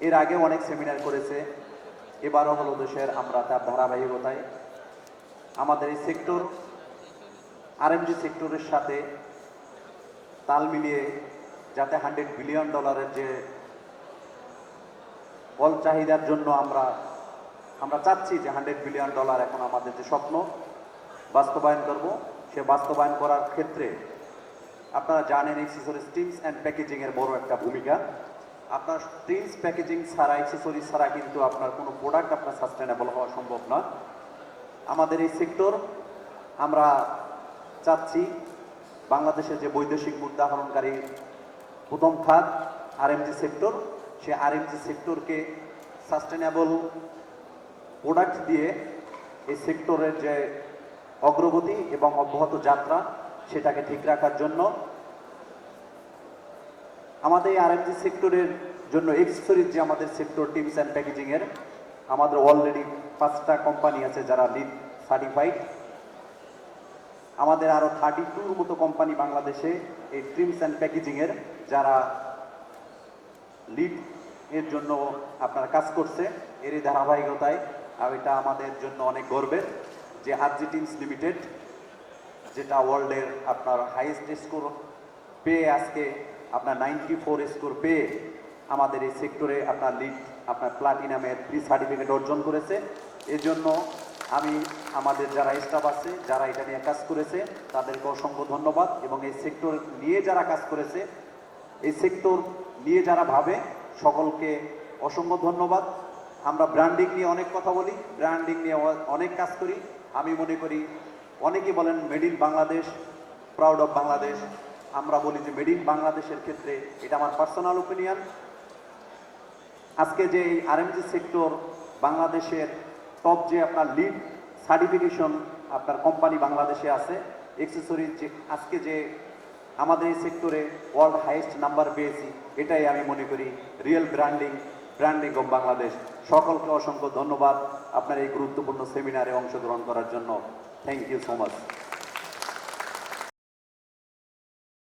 এর আগে অনেক সেমিনার করেছে। এবারও হলো দেশের আমরা তার ধারাবাহিকতায়। আমাদের এই সেক্টর আরএমজি সেক্টরের সাথে তাল মিলিয়ে যাতে হান্ড্রেড বিলিয়ন ডলারের যে বল চাহিদার জন্য আমরা আমরা চাচ্ছি যে হান্ড্রেড বিলিয়ন ডলার এখন আমাদের যে স্বপ্ন, বাস্তবায়ন করব। সে বাস্তবায়ন করার ক্ষেত্রে আপনারা জানেন এক্সেসরি স্টিমস অ্যান্ড প্যাকেজিংয়ের বড় একটা ভূমিকা। আপনার স্টিমস প্যাকেজিং ছাড়া এক্সেসরি ছাড়া কিন্তু আপনার কোনো প্রোডাক্ট আপনার সাস্টেনেবল হওয়া সম্ভব নয়। আমাদের এই সেক্টর আমরা চাচ্ছি বাংলাদেশের যে বৈদেশিক মুদ্রা হরণকারী প্রথম খাত আরএমজি সেক্টর সে আরএমজি সেক্টরকে সাস্টেনেবল প্রোডাক্ট দিয়ে এই সেক্টরের যে অগ্রগতি এবং অব্যাহত যাত্রা, সেটাকে ঠিক রাখার জন্য আমাদের এই আরএমজি সেক্টরের জন্য এক্সেসরিজ যে আমাদের সেক্টর টিমস অ্যান্ড প্যাকেজিংয়ের আমাদের অলরেডি পাঁচটা কোম্পানি আছে যারা লিড সার্টিফাইড আমাদের আরও থার্টি টুর মতো কোম্পানি বাংলাদেশে এই ট্রিমস অ্যান্ড প্যাকেজিংয়ের যারা লিড এর জন্য আপনার কাজ করছে। এরই ধারাবাহিকতায় আর এটা আমাদের জন্য অনেক গর্বের যে আরজি টিমস লিমিটেড যেটা ওয়ার্ল্ডের আপনার হাইয়েস্ট স্কোর পেয়ে আজকে আপনার নাইনটি ফোর স্কোর পেয়ে আমাদের এই সেক্টরে আপনার লিড আপনার প্লাটিনামের ফ্রি সার্টিফিকেট অর্জন করেছে। এর জন্য আমি আমাদের যারা স্টাফ আছে, যারা এটা নিয়ে কাজ করেছে, তাদেরকে অসংখ্য ধন্যবাদ। এবং এই সেক্টর নিয়ে যারা কাজ করেছে, এই সেক্টর নিয়ে যারা ভাবে, সকলকে অসংখ্য ধন্যবাদ। আমরা ব্র্যান্ডিং নিয়ে অনেক কথা বলি ব্র্যান্ডিং নিয়ে অনেক কাজ করি। আমি মনে করি অনেকেই বলেন made in Bangladesh proud of Bangladesh আমরা বলি যে মেড ইন বাংলাদেশের ক্ষেত্রে এটা আমার পার্সোনাল ওপিনিয়ন আজকে যে এই আরএমজি সেক্টর বাংলাদেশের টপ যে আপনার লিড সার্টিফিকেশন আপনার কোম্পানি বাংলাদেশে আছে এক্সেসরিজ যে আজকে যে আমাদের এই সেক্টরে ওয়ার্ল্ড হাইয়েস্ট নাম্বার পেয়েছি, এটাই আমি মনে করি real branding branding of Bangladesh সকলকে অসংখ্য ধন্যবাদ আপনার এই গুরুত্বপূর্ণ সেমিনারে অংশগ্রহণ করার জন্য। Thank you so much